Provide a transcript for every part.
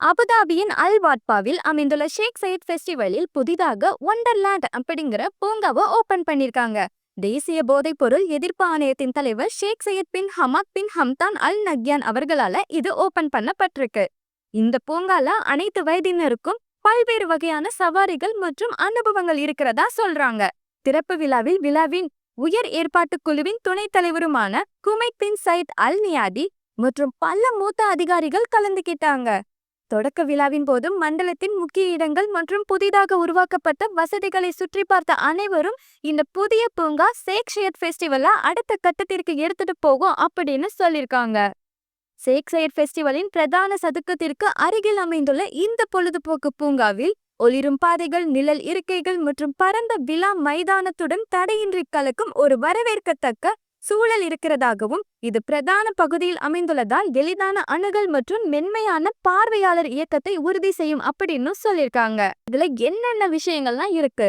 அபுதாபியின் அல் வாட்பாவில் அமைந்துள்ள ஷேக் சையத் ஃபெஸ்டிவலில் புதிதாக ஒண்டர்லேண்ட் அப்படிங்கிற பூங்காவை ஓபன் பண்ணிருக்காங்க தேசிய போதைப் பொருள் எதிர்ப்பு ஆணையத்தின் தலைவர் ஷேக் Syed bin Hamad bin Hamdan அல் நக்யான் அவர்களால இது ஓபன் பண்ணப்பட்டிருக்கு. இந்த பூங்கால அனைத்து வயதினருக்கும் பல்வேறு வகையான சவாரிகள் மற்றும் அனுபவங்கள் இருக்கிறதா சொல்றாங்க. திறப்பு விழாவில் விழாவின் உயர் ஏற்பாட்டு குழுவின் துணைத் தலைவருமான குமைத் பின் சயித் அல் நியாதி மற்றும் பல மூத்த அதிகாரிகள் கலந்துகிட்டாங்க. தொடக்க விழாவின் போது மண்டலத்தின் முக்கிய இடங்கள் மற்றும் புதிதாக உருவாக்கப்பட்ட வசதிகளை சுற்றி பார்த்த அனைவரும் இந்த புதிய பூங்கா சேக் ஷேத் ஃபெஸ்டிவலை அடுத்த கட்டத்திற்கு எடுத்துட்டு போகும் அப்படின்னு சொல்லியிருக்காங்க. சேக் சையத் ஃபெஸ்டிவலின் பிரதான சதுக்கத்திற்கு அருகில் அமைந்துள்ள இந்த பொழுதுபோக்கு பூங்காவில் ஒளிரும் பாதைகள் நிழல் இருக்கைகள் மற்றும் பரந்த விழா மைதானத்துடன் தடையின்றி கலக்கும் ஒரு வரவேற்கத்தக்க சூழல் இருக்கிறதாகவும் இது பிரதான பகுதியில் அமைந்துள்ளதால் எளிதான அணுகல் மற்றும் மென்மையான பார்வையாளர் இயக்கத்தை உறுதி செய்யும் அப்படின்னு சொல்லியிருக்காங்க. இதுல என்னென்ன விஷயங்கள்லாம் இருக்கு?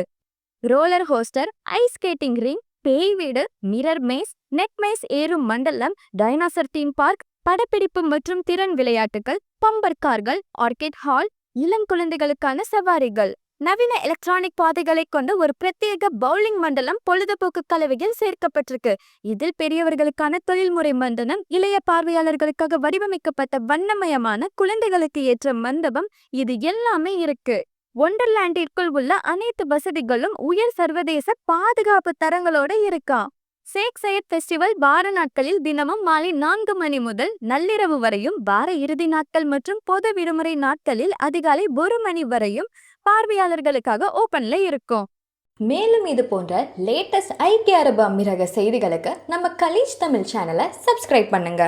Roller coaster ice skating ring பேய் வீடு மிரர் மேஸ் நெட் மேஸ் ஏறும் மண்டலம் டைனாசர் தீம் பார்க் படப்பிடிப்பு மற்றும் திறன் விளையாட்டுகள் பம்பர் கார்கள் ஆர்கிட் ஹால் இளம் குழந்தைகளுக்கான சவாரிகள். நவீன எலக்ட்ரானிக் பாதைகளை கொண்ட ஒரு பிரத்யேக பவுலிங் மண்டலம் பொழுதுபோக்கு கலவையில் சேர்க்கப்பட்டிருக்கு. இதில் பெரியவர்களுக்கான தொழில்முறை மண்டலம் இளைய பார்வையாளர்களுக்காக வடிவமைக்கப்பட்ட வண்ணமயமான குழந்தைகளுக்கு ஏற்ற மண்டபம் இது எல்லாமே இருக்கு. ஒண்டர்லாண்டிற்குள் உள்ள அனைத்து வசதிகளும் உயர் சர்வதேச பாதுகாப்பு தரங்களோட இருக்கா? சேக் சையத் ஃபெஸ்டிவல் வார நாட்களில் தினமும் மாலை நான்கு மணி முதல் நள்ளிரவு வரையும் வார இறுதி நாட்கள் மற்றும் பொது விடுமுறை நாட்களில் அதிகாலை ஒரு மணி வரையும் பார்வையாளர்களுக்காக ஓபன்ல இருக்கும். மேலும் இது போன்ற லேட்டஸ்ட் ஐக்கிய அரபு அமீரக செய்திகளுக்கு நம்ம கலீஜ் தமிழ் சேனலை சப்ஸ்கிரைப் பண்ணுங்க.